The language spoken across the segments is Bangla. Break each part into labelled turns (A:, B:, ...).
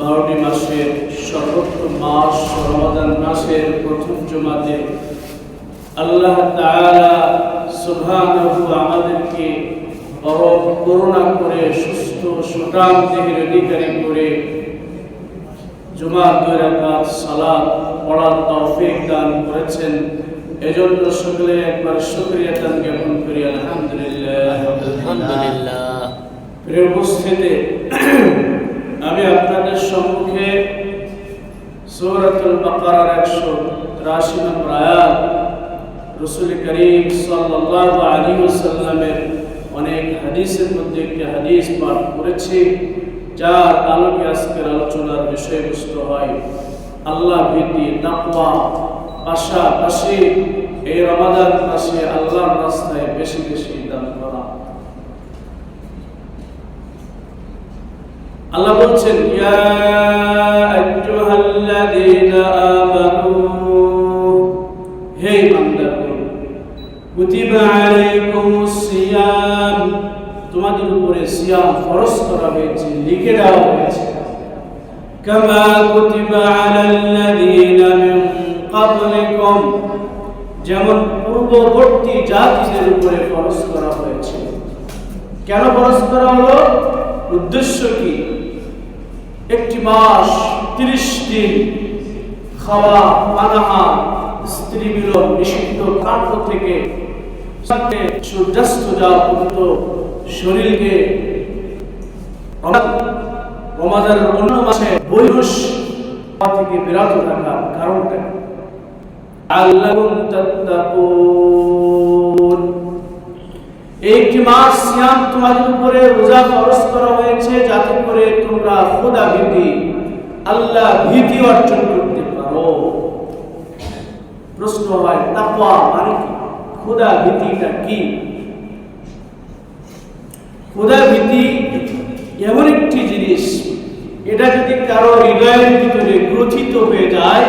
A: বারোটি মাসের সর্বোত্তম মাস রমাদান মাসের প্রথম জমাতে আল্লাহ তাআলা সুবহানাহু আমাদেরকে পরম করুণা করে সুস্থ সুঠাম দেহের অধিকারী করে জুমার দুই রাকাত সালাত পড়ার তৌফিক দান করেছেন। এজন্য সকলে একবার শুকরিয়া দান জ্ঞাপন করি। আলহামদুলিল্লাহ।
B: আলহামদুলিল্লাহ।
A: প্রিয় উপস্থিতি আমি আপনাদের সম্মুখে সূরাতুল বাকারার একশো তিরাশি নম্বর আয়াত রসুল করিম অনেক হাদিসের মধ্যে একটি হাদিস পাঠ করেছি, যার আলোকে আজকের আলোচনার বিষয়বস্তু হয় আল্লাহ ভীতি, তাকওয়া, পাশাপাশি এই রমাদান মাসে আল্লাহর রাস্তায় বেশি বেশি দান করা। আল্লাহ বলছেন, ইয়া আইয়ুহাল্লাযীনা আমানু, হে বান্দাগণ, কুতিবা আলাইকুমুস সিয়াম। তোমাদের উপরে সিয়াম ফরজ করা হয়েছে, লিখে দেওয়া হয়েছে। কামা মিন যেমন পূর্ববর্তী জাতিদের উপরে ফরজ করা হয়েছে। কেন ফরজ করা হলো? উদ্দেশ্য কি? একটি মাস, তিরিশ দিন খাওয়া পানাহা স্ত্রী মিলন নিষিদ্ধ কাণ্ড থেকে সূর্যাস্ত যাওয়া পর্যন্ত শরীরকে রমাজানের অন্য মাসে বৈহুস থেকে বিরত থাকার কারণটা কি? একটি মাস সিয়াম তোমাদের উপরে রোজা ফরজ করা হয়েছে যাতে করে তোমরা খোদা ভীতি, আল্লাহ ভীতি অর্জন করতে পারো। প্রশ্ন হয়, তাকওয়া মানে কি? খোদা ভীতিটা কি? খোদা ভীতি এমন একটি জিনিস, এটা যদি কারও হৃদয়ের ভিতরে গ্রথিত হয়ে যায়,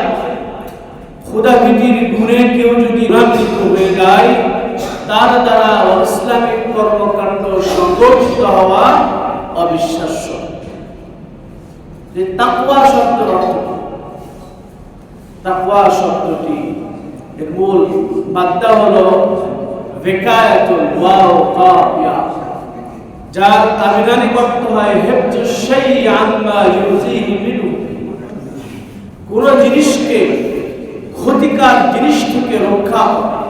A: খোদা ভীতির গুণে কেউ যদি রান্বিত হয়ে যায় তার দ্বারা ইসলামিক কর্মকাণ্ড সংগঠিত হওয়া অবিশ্বাস্য। যে তাকওয়া শব্দের অর্থ কি? শব্দটি এর মূল ওয়াও যার আবিধানিক অর্থ হয় শাইই আম্মা ইউজিহি কোন জিনিসকে ক্ষতিকার জিনিস থেকে রক্ষা করা।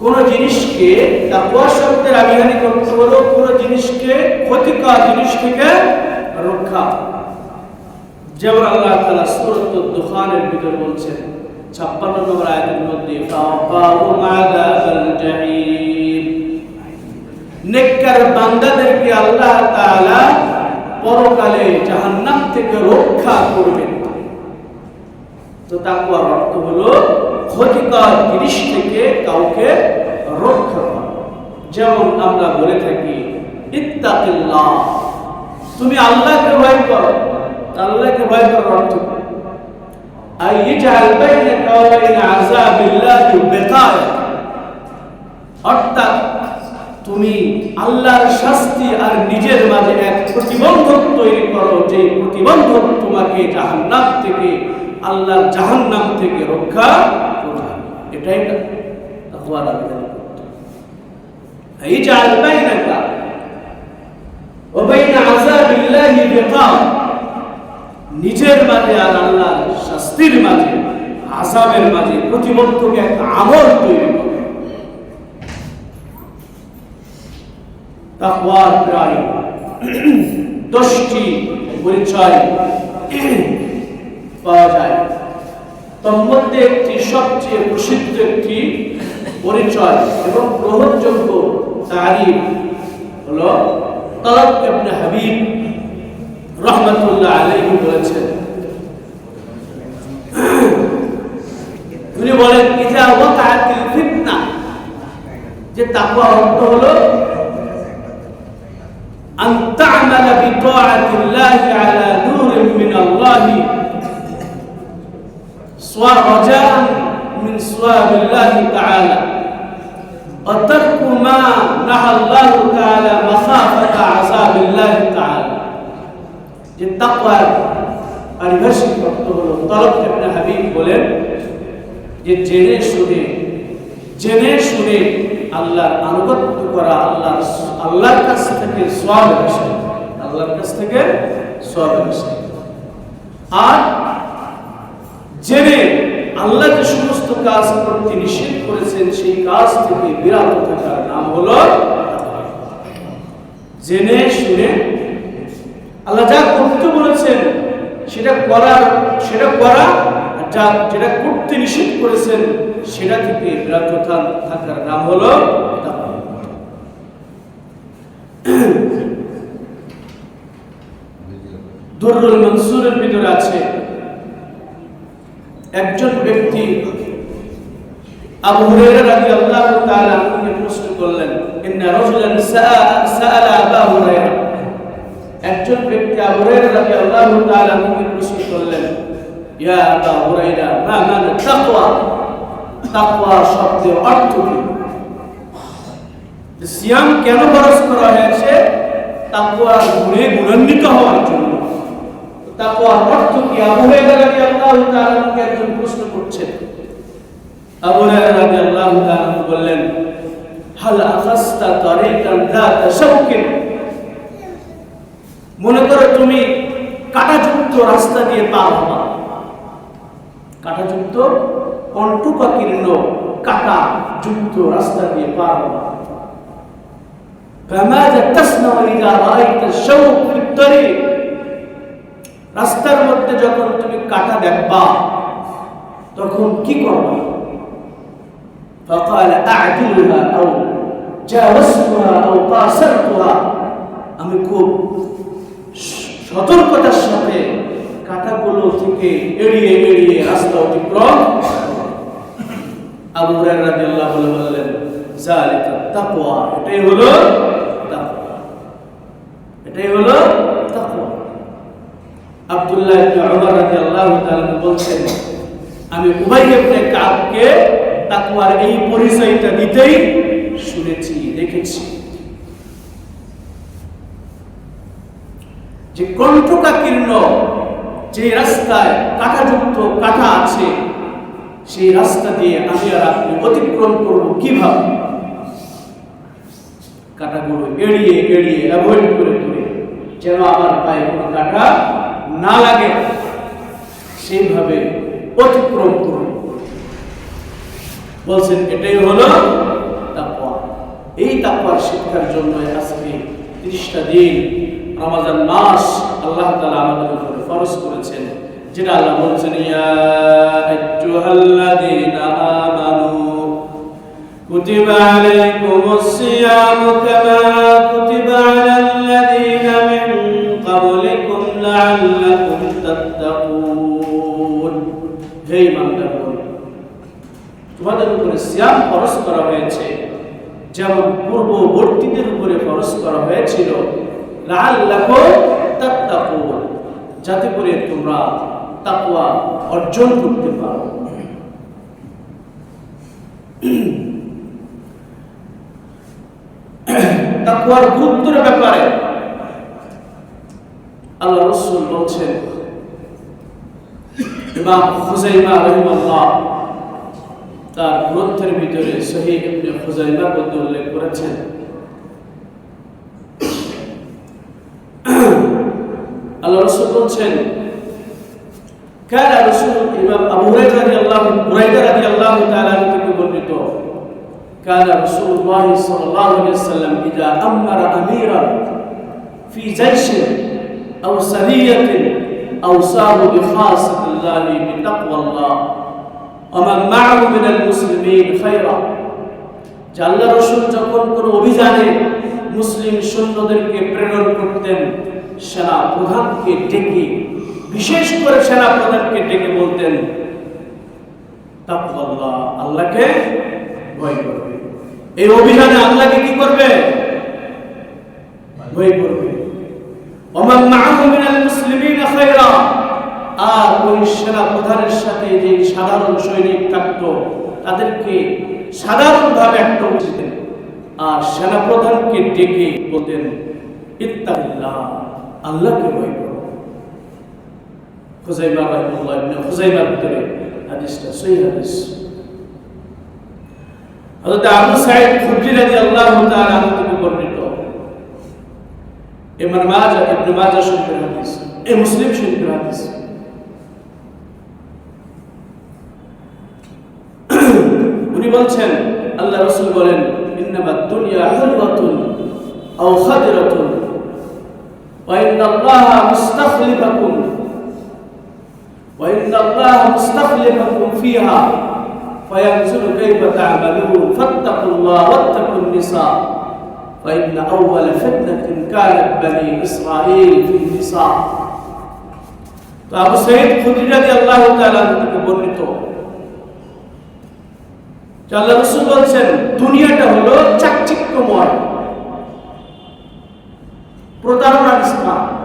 A: কোন জিনিসকে তাকওয়া শব্দের আবিধানিক অর্থ হলো কোন জিনিসকে ক্ষতিকর জিনিস থেকে রক্ষা। যেমন আল্লাহ তাআলা সূরাত দোকানের ভিতর বলছেন 56 নম্বর আয়াতের মধ্যে নেককার বান্দাদেরকে আল্লাহ তাআলা পরকালে জাহান্নাম থেকে রক্ষা করবেন। তো তাকওয়ার অর্থ হলো ক্ষতিকর জিনিস থেকে কাউকে রক্ষা করা। যেমন আমরা বলে থাকি, ইত্তাকিল্লাহ। তুমি আল্লাহকে ভয় করো। আল্লাহকে ভয় করার অর্থ কি? আই ইজআল বাইনাকা ওয়া বাইনা আযাবিল্লাহি বিকায়া অর্থাৎ তুমি আল্লাহর শাস্তি আর নিজের মাঝে এক প্রতিবন্ধক তৈরি করো যে প্রতিবন্ধক তোমাকে জাহান্নাম থেকে, আল্লাহর জাহান্নাম থেকে রক্ষা করবে এটাই না তাকওয়ার আবেদন করতে এই যে আলবাইনাকা ও বাইনা আযাবিল্লাহি বিকাম নিজের মাঝে আর আল্লাহর শাস্তির মাঝে আযাবের মাঝে প্রতিবন্ধক এক আমল তৈরি করে তাকওয়ার প্রায় দশটি পরিচয় পাওয়া যায় তন্মধ্যে একটি সবচেয়ে প্রসিদ্ধ একটি পরিচয় এবং গ্রহণযোগ্য তারিফ হল তলব ইবনে হাবিব রহমতুল্লাহ আলাইহি বলেছেন। তিনি বলেন ইজা ওয়াকাতিল ফিতনা। যে তাকওয়া অর্থ হলো, আন তা'মালা বিতাআতিল্লাহি আলা নূরিন মিনাল্লাহি। من الله ورجاء من صواب الله تعالى وترك ما نهى الله تعالى مخافة عذاب الله تعالى যে তাকওয়ার পারিভাষিক অর্থ হলো তলব ইবনে হাবিব বলেন যে জেনে শুনে জেনে শুনে আল্লাহর আনুগত্য করা আল্লাহর আল্লাহর কাছ থেকে সওয়াব আসে আল্লাহর কাছ থেকে সওয়াব আসে আর জেনে আল্লাহ যে সমস্ত কাজ করতে নিষেধ করেছেন, সেই কাজ থেকে বিরত থাকার নাম হলো জেনে, শুনে। আল্লাহ যা করতে বলেছেন, সেটা করার, সেটা করা যা, যেটা করতে নিষেধ করেছেন, সেটা থেকে বিরত থাকার নাম হলো তাকওয়া। মনসুরের ভিতরে আছে একজন ব্যক্তি আবু হুরায়রা রাদিয়াল্লাহু তাআলা আনহুকে প্রশ্ন করলেন, ইন্না রাজুলান সাআ- সাআলা আবু হুরায়রা? একজন ব্যক্তি আবু হুরায়রা রাদিয়াল্লাহু তাআলা আনহুকে প্রশ্ন করলেন, ইয়া আবু হুরায়রা, মা মানে তাকওয়া? তাকওয়া শব্দের অর্থ কি? যে সিয়াম কেন খরচ করা হয়েছে? তাকওয়ার গুণে গুণান্বিত হওয়ার জন্য। তাকওয়ার অর্থ কি আবু হুরায়রা রাদিয়াল্লাহু তাআলা আনহুকে একজন প্রশ্ন করছেন আবু হুরায়রা রাদিয়াল্লাহু তাআলা আনহু বললেন হাল আখাস্তা তারিকান যাতা শাওকিন মনে করো তুমি কাঁটাযুক্ত রাস্তা দিয়ে পার হবা কাঁটাযুক্ত কণ্টকাকীর্ণ কাঁটা যুক্ত রাস্তা দিয়ে পার হবা فماذا تصنع إذا رأيت الشوك في الطريق রাস্তার মধ্যে যখন তুমি কাটা দেখবা তখন কি করবা فقال أعدلها أو جاوزتها أو قاصرتها আমি খুব সতর্কতার সাথে কাটাগুলো থেকে এড়িয়ে এড়িয়ে রাস্তা অতিক্রম আবু হুরায়রা রাদিয়াল্লাহু আনহু বললেন জালিকা তাকওয়া এটাই হলো তাকওয়া এটাই হলো তাকওয়া আব্দুল্লাহ বলছেন, আমি উবাই ইবনে কাবকে এই পরিচয়টা দিতেই শুনেছি, দেখেছি। যে কণ্ঠকাকীর্ণ, যে রাস্তায় কাঁটাযুক্ত কাঁটা আছে, সেই রাস্তা দিয়ে আমি আর আপনি অতিক্রম করব কীভাবে? কাঁটাগুলো এড়িয়ে এড়িয়ে, অ্যাভয়েড করে করে যেন আমার পায়ে কোনো কাঁটা না লাগে, সেইভাবে অতিক্রম করব বলছেন, এটাই হলো তাকওয়া। এই তাকওয়ার শিক্ষার জন্য আজকে ত্রিশটা দিন রমাজান মাস আল্লাহ তাআলা আমাদের উপরে ফরজ করেছেন, যেটা আল্লাহ বলছেন, ইয়া আইয়ুহাল্লাযীনা আমানু কুতিবা যেমন পূর্ববর্তীদের উপরে ফরজ করা হয়েছিল যাতে করে তোমরা তাকওয়া অর্জন করতে পারো। তাকওয়ার গুরুত্বের ব্যাপারে আল্লাহ রাসূল বলছেন, ইমাম খুজাইমা রাহিমাহুল্লাহ তার গ্রন্থের ভিতরে সহি ইবনে খুজাইমার মধ্যে উল্লেখ করেছেন আল্লাহ রাসূল বলছেন كان رسول الإمام أبو هريرة رضي الله هريرة رضي الله تعالى عنه থেকে বর্ণিত كان رسول الله صلى الله عليه وسلم إذا أمر أميرا في جيش أو سرية أوصاه بخاصة الله بتقوى الله আমার মাহু মিনাল মুসলিমিন খায়রা। যে আল্লাহ রসুল যখন কোনো অভিযানে মুসলিম সৈন্যদেরকে প্রেরণ করতেন সেনা প্রধানকে ডেকে, বিশেষ করে সেনা প্রধানকে ডেকে বলতেন, তাকওয়াল্লাহ, আল্লাহকে ভয় করবে। এই অভিযানে আল্লাহকে কি করবে? ভয় করবে। ওমান মাআহু মিনাল মুসলিমিন খায়রা। আর ওই সেনা প্রধানের সাথে যে সাধারণ সৈনিক থাকতো, তাদেরকে সাধারণভাবে একটা দিতেন আর সেনা প্রধানকে ডেকে বলতেন, ইত্তাকিল্লাহ, আল্লাহকে ভয় করো। খুজাইমা রাহিমাহুল্লাহ ইবনে খুজাইমার ভিতরে হাদিসটা সহিহ হাদিস। হযরত আবু সাঈদ খুদরি রাদিয়াল্লাহু তাআলা থেকে বর্ণিত। ইবনে মাজাহ ইবনে মাজাহ শরীফের হাদিস এই মুসলিম শরীফের হাদিস। বলছেন আল্লাহ রাসূল বলেন ইন্নামা দুনিয়া হুলওয়াতুন আও খাদরাতুন ওয়া ইন্নাল্লাহা মুস্তাখলিফাকুম ওয়া ইন্নাল্লাহা মুস্তাখলিফাকুম ফিহা فينظر كيف تعملون فاتقوا الله واتقوا النساء فإن أول فتنة كانت بني إسرائيل في النساء তো আবু সাইদ খুদরি রাদিয়াল্লাহু তাআলা থেকে বর্ণিত যে আল্লাহ রাসূল বলছেন, দুনিয়াটা হলো চাকচিক্যময়। প্রতারণার স্থান।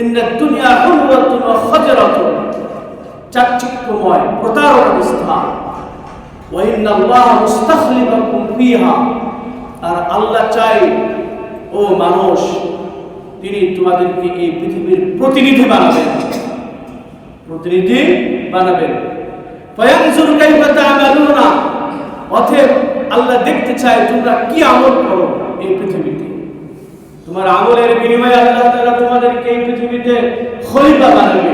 A: ইন্না দুনিয়া হুলওয়াতুন ওয়া খাজরাতুন। চাকচিক্যময়, প্রতারণার স্থান। ওয়া ইন্না আল্লাহ মুস্তাখলিফাকুম ফিহা। আর আল্লাহ চাই, ও মানুষ, তিনি তোমাদেরকে এই পৃথিবীর প্রতিনিধি বানাবেন। প্রতিনিধি বানাবেন। ফয়ানজুর কাইফা তা'মালুনা অতএব আল্লাহ দেখতে চায় তোমরা কি আমল করো এই পৃথিবীতে। তোমার আমলের বিনিময়ে আল্লাহ তাআলা তোমাদেরকে এই পৃথিবীতে খলিফা বানাবে।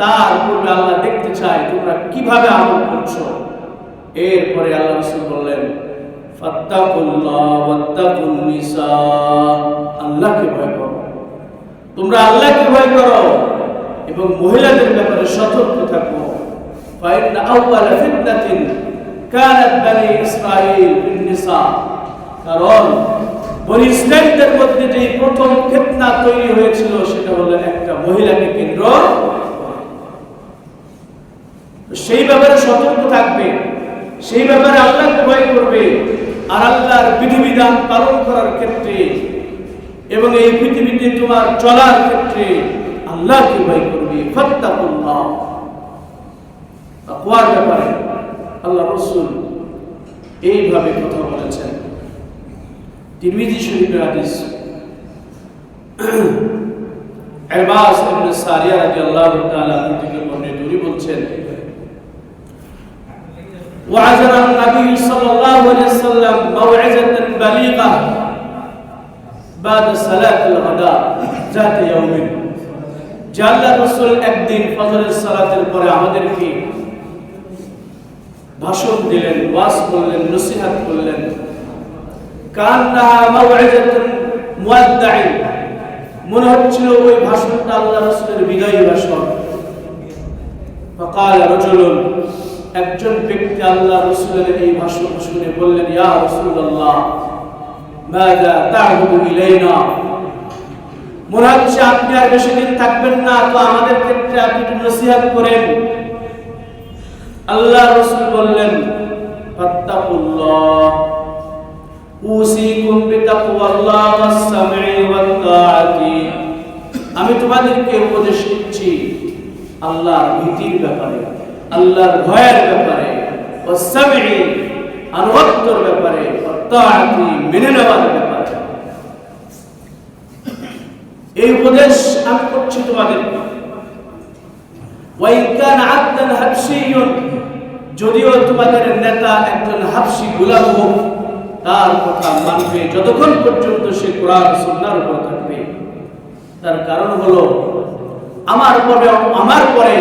A: তার পূর্বে আল্লাহ দেখতে চায় তোমরা কীভাবে আমল করছ। এরপরে আল্লাহ রাসূল বললেন আল্লাহকে ভয় করো। তোমরা আল্লাহকে ভয় করো এবং মহিলাদের ব্যাপারে সতর্ক থাকো। কানাত বানি ইসরাঈল নিসা। কারণ বনি ইসরাঈলদের মধ্যে যে প্রথম ফিতনা তৈরি হয়েছিল, সেটা হলো একটা মহিলাকে কেন্দ্র সেই ব্যাপারে সতর্ক থাকবে, সেই ব্যাপারে আল্লাহকে ভয় করবে, আর আল্লাহর বিধিবিধান পালন করার ক্ষেত্রে এবং এই পৃথিবীতে তোমার চলার ক্ষেত্রে আল্লাহকে ভয় করবে। ফাত্তাকুল্লাহ। তাকওয়ার ব্যাপারে আল্লাহ রাসূল এইভাবে কথা বলেছেন তিরমিজি শরীফের হাদিস ইরবাস ইবনে সারিয়া রাদিয়াল্লাহু তাআলা থেকে বর্ণিত উনি বলছেন وعزر النبي صلى الله عليه وسلم موعظة بليغة بعد صلاة الغداء ذات يوم যে আল্লাহ রসুল একদিন ফজরের সালাতের পরে আমাদেরকে ভাষণ দিলেন ওয়াজ করলেন নসিহাত করলেন কান্নাহা মাওয়াইজাতুন মুয়াদ্দাইন মনে হচ্ছিল ওই ভাষণটা আল্লাহ রসুলের বিদায়ী ভাষণ فقال رجل একজন ব্যক্তি আল্লাহ রসুলের এই ভাষণ শুনে বললেন ইয়া রাসূলুল্লাহ মাযা তা'বুদু ইলাইনা মনে হচ্ছে আপনি আর বেশি দিন থাকবেন না তো আমাদের ক্ষেত্রে আপনি একটু নসিহত করেন আল্লাহ রসুল বললেন আমি তোমাদেরকে উপদেশ দিচ্ছি, আল্লাহর ভীতির ব্যাপারে, আল্লাহর ভয়ের ব্যাপারে আনুগত্যর ব্যাপারে মেনে নেওয়ার ব্যাপারে। এই উপদেশ আমি করছি তোমাদেরকে ওয়াইকান হাবশিয়ুন যদিও তোমাদের নেতা একজন হাবশি গোলাম হোক, তার কথা মানবে যতক্ষণ পর্যন্ত সে কোরআন সুন্নার উপর থাকবে। তার কারণ হলো, আমার পরে আমার পরে,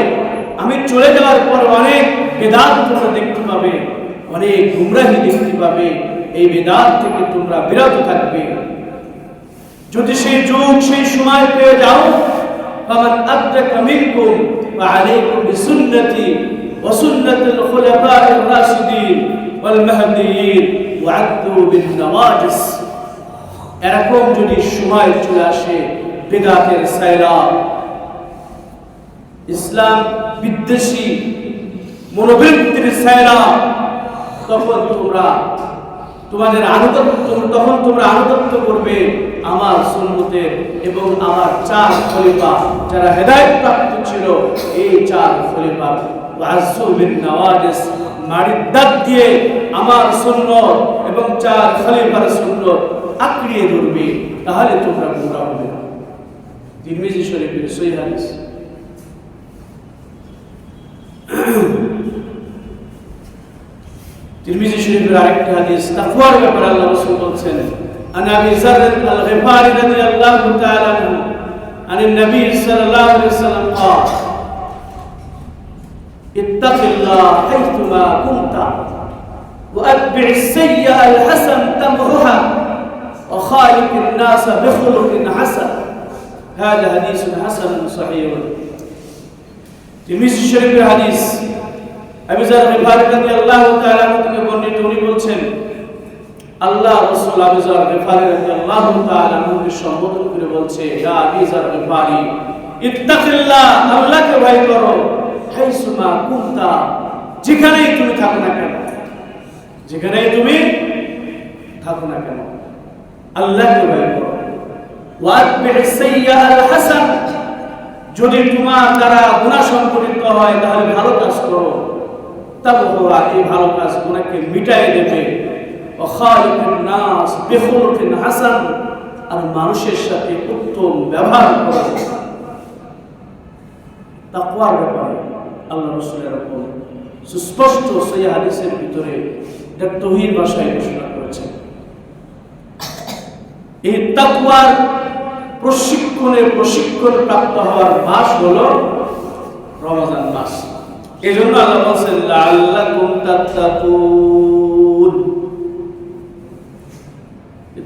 A: আমি চলে যাওয়ার পর অনেক বেদাত তোমরা দেখতে পাবে, অনেক গুমরাহি দেখতে পাবে, এই বেদাত থেকে তোমরা বিরত থাকবে। যদি সেই যুগ, সেই সময় পেয়ে যাও তখন আত্মা কমিক فعليكم بسنتي وسنة الخلفاء الراشدين والمهديين وعدوا بالنواجس এরকম যদি সময় চলে আসে বেদাতের সাইরা ইসলাম বিদ্বেষী মনোবৃত্তির সাইরা তখন তোমরা তোমাদের আনুগত্য তখন তোমরা আনুগত্য করবে আমার সুন্নতের এবং আমার চার খলিফা যারা হেদায়েত প্রাপ্ত ছিল, এই চার খলিফা বিন নওয়াজিস মাড়ির দাঁত দিয়ে আমার সুন্নত এবং চার খলিফার সুন্নত আঁকড়িয়ে ধরবে। তাহলে তোমরা গোমরা হবে। তিরমিজি শরীফের সহিহ হাদিস। তিরমিজি শরীফের আরেকটি হাদিস তাকওয়ার ব্যাপারে আল্লাহ রাসূল বলছেন عن ابي ذر الغفاري رضي الله تعالى عنه عن النبي صلى الله عليه وسلم قال اتق الله حيثما كنت واتبع السيئه الحسن تمرها وخالق الناس بخلق حسن هذا حديث حسن صحيح তিরমিজি শরীফের হাদিস আবু যার গিফারি রাদিয়াল্লাহু তাআলা থেকে বর্ণিত, উনি বলছেন, আল্লাহ রাসূল আবু যার গিফারি রাদিয়াল্লাহু তাআলা কে সম্বোধন করে বলছে, ইয়া আবু যার গিফারি ইত্তাকিল্লাহ, আল্লাহকে ভয় করো, হাইসুমা কুনতা, যেখানেই তুমি থাকো না কেন, যেখানেই তুমি থাকো না কেন, আল্লাহকে ভয় করো। হাসান, যদি তোমার দ্বারা গুণা সংঘটিত হয়, তাহলে ভালো কাজ করো। তবে ওরা এই ভালো কাজ গুণাকে মিটাই দেবে। নাস বিখুলকিন হাসান। আর মানুষের সাথে উত্তম ব্যবহার করো। তাকওয়ার ব্যাপারে আল্লাহ রাসূলের এরকম সুস্পষ্ট সেই হাদিসের ভিতরে এটা তহির ভাষায় ঘোষণা করেছেন। এই তাকওয়ার প্রশিক্ষণে প্রশিক্ষণ প্রাপ্ত হওয়ার মাস হলো রমজান মাস। এই জন্য আল্লাহ বলছেন, লাআল্লাকুম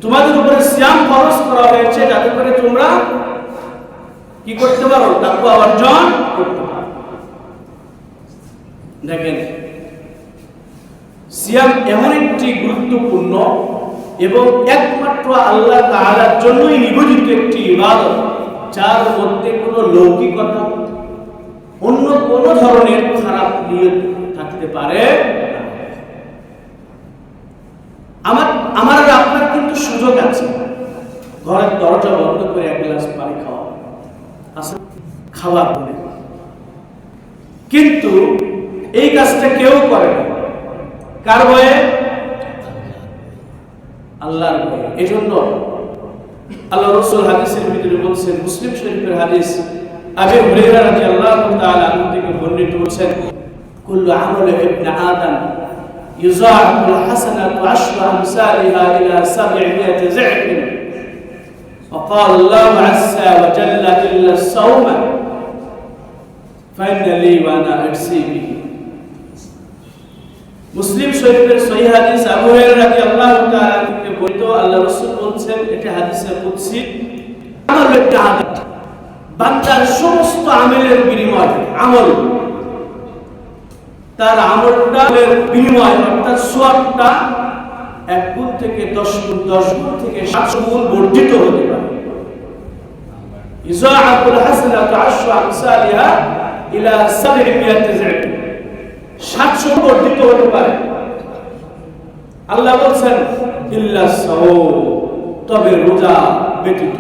A: তোমাদের উপরে সিয়াম ফরজ করা হয়েছে যাতে করে তোমরা কি করতে পারো? তাকওয়া অর্জন করতে পারো। দেখেন, সিয়াম এমন একটি গুরুত্বপূর্ণ এবং একমাত্র আল্লাহ তাআলার জন্যই নিবেদিত একটি ইবাদত, যার মধ্যে কোনো লৌকিকতা অন্য কোন ধরনের খারাপ নিয়ত থাকতে পারে আমার আমার আপনার কিন্তু সুযোগ আছে। ঘরের দরজা বন্ধ করে এক গ্লাস পানি খাওয়া। আসলে খাবার বলে। কিন্তু এই কাজটা কেউ করে না। কার ভয়ে? আল্লাহর ভয়ে। এজন্য আল্লাহ রাসূল হাদিসের ভিতরে বলছেন, মুসলিম শরীফের হাদিস আবু হুরায়রা রাদিয়াল্লাহু তাআলা আনহু থেকে বর্ণিত হয়েছে কুল্লু আমাল ইবনে আদম يضاعف الحسنة عشر أمثالها إلى سبعمائة ضعف وقال الله عز وجل إلا الصوم فإن لي وأنا أجزي به মুসলিম শরীফের সহি হাদিস আবু হুরায়রা রাদিয়াল্লাহু তাআলা থেকে বর্ণিত আল্লাহ রাসূল বলছেন এটা হাদিসে কুদসি আমল একটা আদত বান্দার সমস্ত আমেলের বিনিময়, আমল। তার আমলটার বিনিময়, অর্থাৎ সোয়াবটা এক গুণ থেকে দশ গুণ দশ গুণ থেকে সাতশো গুণ বর্ধিত হতে পারে। সাতশো বর্ধিত হতে পারে। আল্লাহ বলছেন তবে রোজা ব্যতীত।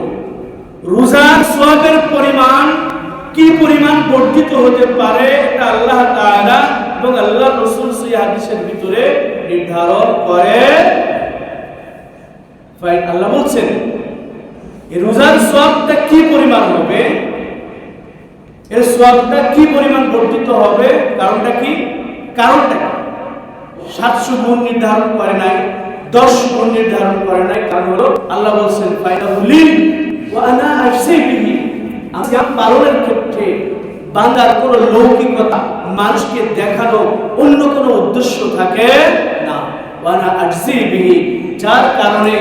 A: রোজার সওয়াবের পরিমাণ কি পরিমাণ বর্ধিত হতে পারে এটা আল্লাহ তাআলা এবং আল্লাহ রাসূল সেই হাদিসের ভিতরে নির্ধারণ করে। আল্লাহ বলছেন রোজার সওয়াবটা কি পরিমাণ হবে? এর সওয়াবটা কি পরিমাণ বর্ধিত হবে? কারণটা কি? কারণটা সাতশো গুণ নির্ধারণ করে নাই, দশ গুণ নির্ধারণ করে নাই, কারণ হলো আল্লাহ বলছেন ফাইনালি আশিবিহি আমি পালনের ক্ষেত্রে বান্দার কোনো লৌকিকতা, মানুষকে দেখানো অন্য কোনো উদ্দেশ্য থাকে না। ওয়ানা আশিবিহি যার কারণে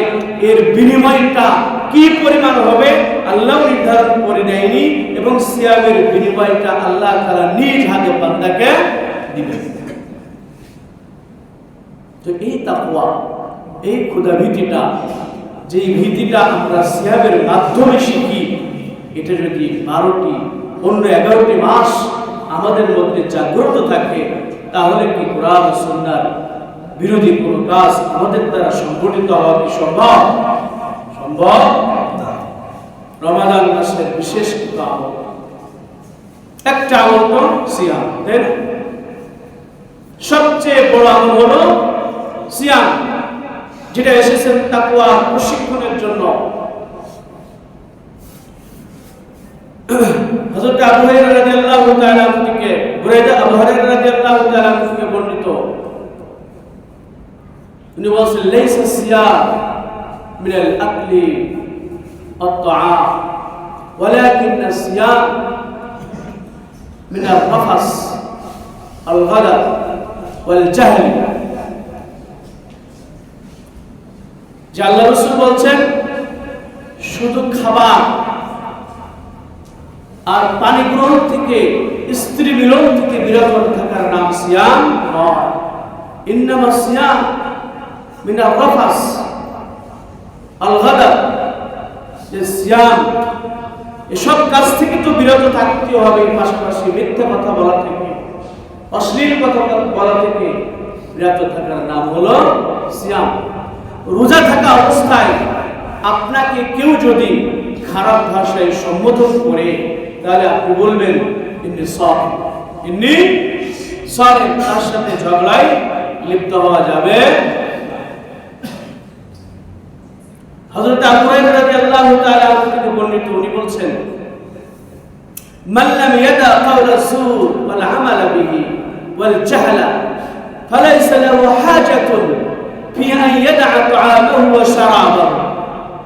A: এর বিনিময়টা কি পরিমাণ হবে, আল্লাহ নির্ধারণ করে দেয়নি এবং সিয়ামের বিনিময়টা আল্লাহ তাআলা নিজ হাতে বান্দাকে দিবেন। তো এই তাকওয়া, এই ক্ষুদা যেই ভীতিটা আমরা সিয়াবের মাধ্যমে শিখি, এটা যদি বারোটি অন্য এগারোটি মাস আমাদের মধ্যে জাগ্রত থাকে, তাহলে কি কোরআন ও সুন্নাহর বিরোধী কোনো কাজ আমাদের দ্বারা সংগঠিত হওয়া কি সম্ভব? সম্ভব? রমাদান মাসের বিশেষ আমল একটা আমল তো সিয়াম সবচেয়ে বড় আমল হলো সিয়াম। যেটা এসেছেন তাকুয়া প্রশিক্ষণের জন্য হযরত আবু হুরায়রা রাদিয়াল্লাহু তাআলা থেকে বুরাইদা আবু হুরায়রা রাদিয়াল্লাহু তাআলা থেকে বর্ণিত উনি বলছেন লাইসা সিয়াম من الأكل والطعام ولكن الصيام من الرفث الغدر والجهل যে আল্লাহ বলছেন, শুধু খাবার আর পানি গ্রহণ থেকে, স্ত্রী মিলন থেকে বিরত থাকার নাম সিয়াম নয়। ইন্নামা সিয়াম মিনার রফাস আল যে সিয়াম, এসব কাজ থেকে তো বিরত থাকতে হবে পাশাপাশি মিথ্যা কথা বলা থেকে, অশ্লীল কথা বলা থেকে বিরত থাকার নাম হলো সিয়াম। রোজা থাকা অবস্থায় আপনাকে কেউ যদি খারাপ ভাষায় সম্বোধন করে, তাহলে আপনি বলবেন, ইন্নি সব তার সাথে ঝগড়ায় লিপ্ত হওয়া যাবে হযরত থেকে বর্ণিত, উনি বলছেন, মান ইয়াদা কাওলা সুর ওয়াল আমালা বিহি ওয়াল ফালাইসা লাহু হাজাতুন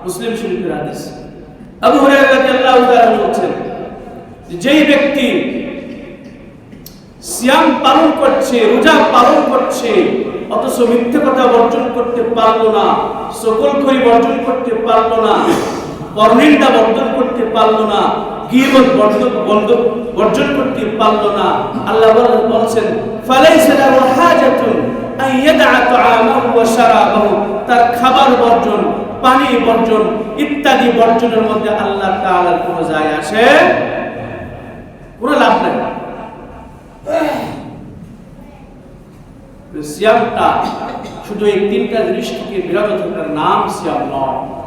A: মুসলিম শরীফের হাদিস। আবু হুরায়রা রাদিয়াল্লাহু তাআলা বলছেন যেই ব্যক্তি সিয়াম পালন করছে, রোজা পালন করছে, অথচ মিথ্যে কথা বর্জন করতে পারল না, সকল খরি বর্জন করতে পারল না পরনিন্দা বর্জন করতে পারল না, গিবত বর্জন বন্ধ- বর্জন করতে পারল না, আল্লাহ বল- বলছেন, ফালাইসা লাহু হাজাতুন তার খাবার বর্জন, পানি বর্জন, ইত্যাদি বর্জনের মধ্যে আল্লাহ তাআলার কোনো যায় আসে কোনো লাভ নাই। সিয়ামটা শুধু এই তিনটা জিনিস থেকে বিরত থাকার নাম সিয়াম নয়।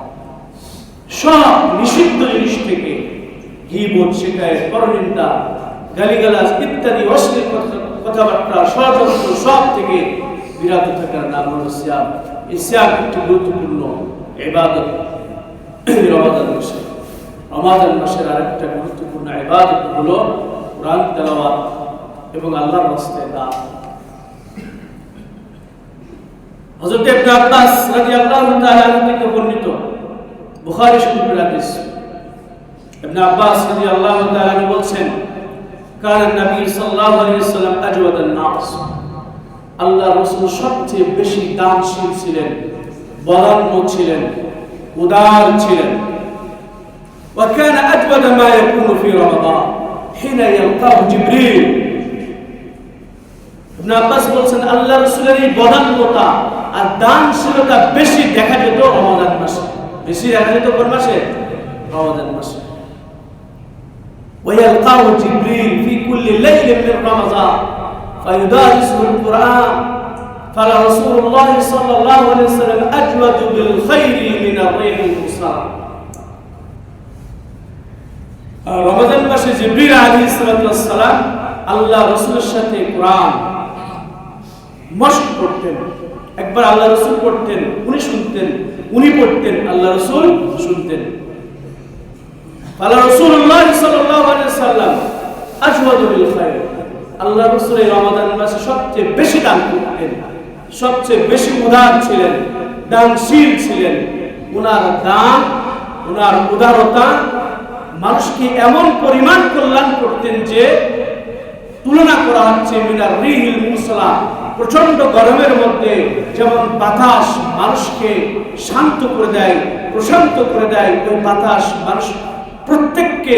A: সব নিষিদ্ধ জিনিস থেকে গিবত শিকায়ত পরনিন্দা, গালিগালাজ ইত্যাদি অশ্লীল কথা- কথাবার্তা, ষড়যন্ত্র সব থেকে বিরত থাকার নাম হলো সিয়াম। এই সিয়াম একটি গুরুত্বপূর্ণ ইবাদত। রমাদান মাসে। রমাদান মাসের আরেকটা গুরুত্বপূর্ণ ইবাদত হলো কোরআন তেলাওয়াত এবং আল্লাহর রাস্তায় দান। হযরত ইবনে আব্বাস রাদিয়াল্লাহু তাআলা থেকে বর্ণিত বুখারী শরীফের হাদিস। ইবনে আব্বাস রাদিয়াল্লাহু তাআলা বলছেন, কান নবী সাল্লাল্লাহু আলাইহি ওয়াসাল্লাম আজওয়াদান নাস আল্লাহ রাসূল সবচেয়ে বেশি দানশীল ছিলেন বদান্য ছিলেন উদার ছিলেন وكان أجود ما يكون في رمضان حين يلقاه جبريل ইবনে আব্বাস বলছেন আল্লাহ রাসূলের এই বদান্যতা আর দানশীলতা বেশি দেখা যেত রমাদান মাসে বেশি দেখা যেত কোন মাসে রমাদান মাসে ويلقاه جبريل في كل ليل من رمضان فيدارسه القرآن فلرسول الله صلى الله عليه وسلم أجود بالخير من الريح المرسلة রমাদান মাসে জিবরিল আলাইহিস সালাম আল্লাহ রাসূলের সাথে কোরআন মস্ক করতেন একবার আল্লাহ রসুল পড়তেন উনি শুনতেন উনি পড়তেন আল্লাহ রসুল শুনতেন আল্লাহ রসুল্লাহ সাল্লাল্লাহু আল্লাহ রসুল এই রমাদান মাসে সবচেয়ে বেশি দান করতেন, সবচেয়ে বেশি উদার ছিলেন, দানশীল ছিলেন। ওনার দান ওনার উদারতা মানুষকে এমন পরিমাণ কল্যাণ করতেন যে তুলনা করা হচ্ছে মিনার রিহিল মুসলা প্রচণ্ড গরমের মধ্যে যেমন বাতাস মানুষকে শান্ত করে দেয়, প্রশান্ত করে দেয় ওই বাতাস মানুষ প্রত্যেককে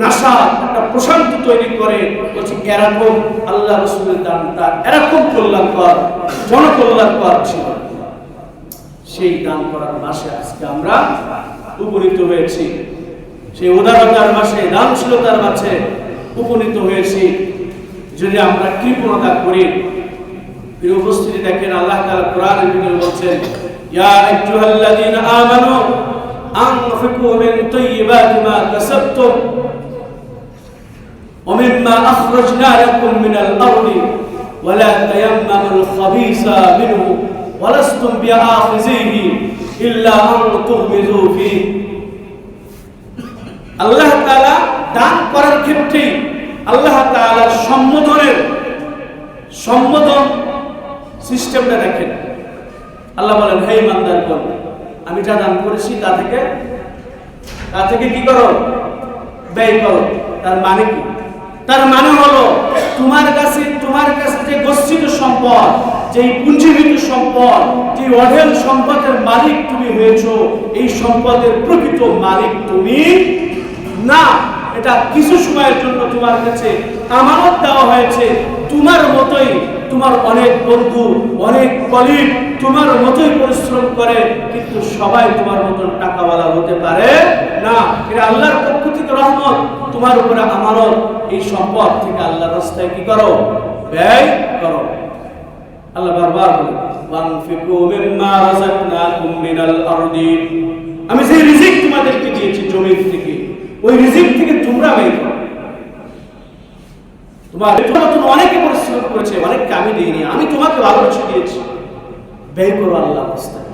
A: নাশা একটা প্রশান্ত তৈরি করে বলছে, এরকম আল্লাহ রসুলের দানটা এরকম কল্যাণকর, জনকল্যাণকর ছিল। সেই দান করার মাসে আজকে আমরা উপনীত হয়েছি। সেই উদারতার মাসে, দানশীলতার মাঝে উপনীত হয়েছি। যদি আমরা কৃপণতা করি এর উপস্থিতি দেখেন, আল্লাহ তাআলা বলছেন, ইয়া আইয়ুহাল্লাযীনা আমানু আনফিকু মিন তাইয়্যিবাতি মা কাসাবতুম। ومما أخرجنا لكم من الأرض ولا تيمموا الخبيث منه ولستم بآخذيه إلا أن تغمزوا فيه আল্লাহ তাআলা দান করার ক্ষেত্রে আল্লাহ তাআলার সম্বোধনের সম্বোধন সিস্টেমটা দেখেন আল্লাহ বলেন হে ইমানদার কোন আমি যা দান করেছি তা থেকে তা থেকে কি করো ব্যয় করো তার মানে কি তার মানে হলো, তোমার কাছে তোমার কাছে যে গচ্ছিত সম্পদ যে পুঞ্জীভূত সম্পদ যে অঢেল সম্পদের মালিক তুমি হয়েছো, এই সম্পদের প্রকৃত মালিক তুমি না। এটা কিছু সময়ের জন্য তোমার কাছে আমানত দেওয়া হয়েছে। তোমার মতোই তোমার অনেক বন্ধু, অনেক কলিগ তোমার মতোই পরিশ্রম করে, কিন্তু সবাই তোমার মতন টাকাওয়ালা হতে পারে না। এটা আল্লাহর পক্ষ থেকে রহমত, তোমার উপরে আমানত। এই সম্পদ থেকে আল্লাহর রাস্তায় কি করো? ব্যয় করো। আল্লাহ বারবার আমি যে রিজিক তোমাদেরকে দিয়েছি জমির থেকে, ওই রিজিক থেকে তোমরা ব্যয় তোমার তোমার তুমি অনেকে পরিশ্রম করেছে, অনেককে আমি দিইনি, আমি তোমাকে ভালোবেসে দিয়েছি। ব্যয় করো আল্লাহ মুস্তাক